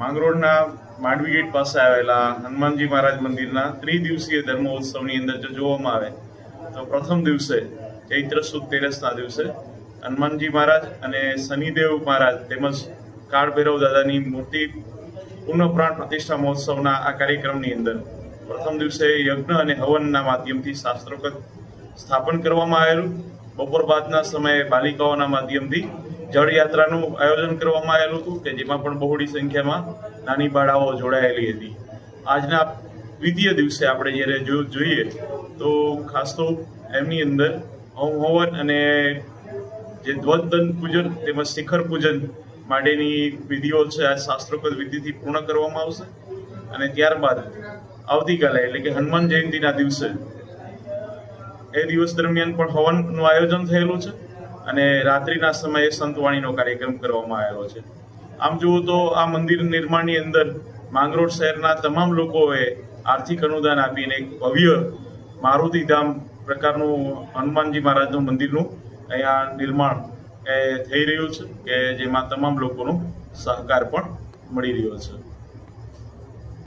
માંગરોળના Mandvi gate પાસે આવેલા હનુમાનજી મહારાજ મંદિરના ત્રિદિવસીય ધર્મોત્સવની અંદર જો જોવામાં આવે, તો પ્રથમ દિવસે ચૈત્ર સુદ તેરસના દિવસે હનુમાનજી મહારાજ અને શનિદેવ મહારાજ તેમજ કાળભૈરવ દાદાની મૂર્તિ પુનઃપ્રાણ પ્રતિષ્ઠા મહોત્સવના આ કાર્યક્રમની અંદર પ્રથમ દિવસે યજ્ઞ અને હવનના માધ્યમથી શાસ્ત્રોક્ત સ્થાપન કરવામાં આવેલું. બપોર બાદના સમયે બાલિકાઓના માધ્યમથી જળયાત્રાનું આયોજન કરવામાં આવેલું હતું કે જેમાં પણ બહોળી સંખ્યામાં નાની બાળાઓ જોડાયેલી હતી. આજના દ્વિતીય દિવસે આપણે જ્યારે જો જોઈએ તો ખાસ તો એમની અંદર હોમ હવન અને જે ધ્વજદન પૂજન તેમજ શિખર પૂજન માટેની વિધિઓ છે, આ શાસ્ત્રોક્ત વિધિથી પૂર્ણ કરવામાં આવશે. અને ત્યારબાદ આવતીકાલે એટલે કે હનુમાન જયંતિના દિવસે એ દિવસ દરમિયાન પણ હવનનું આયોજન થયેલું છે. અને રાત્રિના સમયે સંતવાણીનો કાર્યક્રમ કરવામાં આવેલો છે. આમ જુઓ તો આ મંદિર નિર્માણની અંદર માંગરોળ શહેરના તમામ લોકોએ આર્થિક અનુદાન આપીને એક ભવ્ય મારુતિધામ પ્રકારનું હનુમાનજી મહારાજનું મંદિરનું અહીંયા નિર્માણ એ થઈ રહ્યું છે કે જેમાં તમામ લોકોનો સહકાર પણ મળી રહ્યો છે.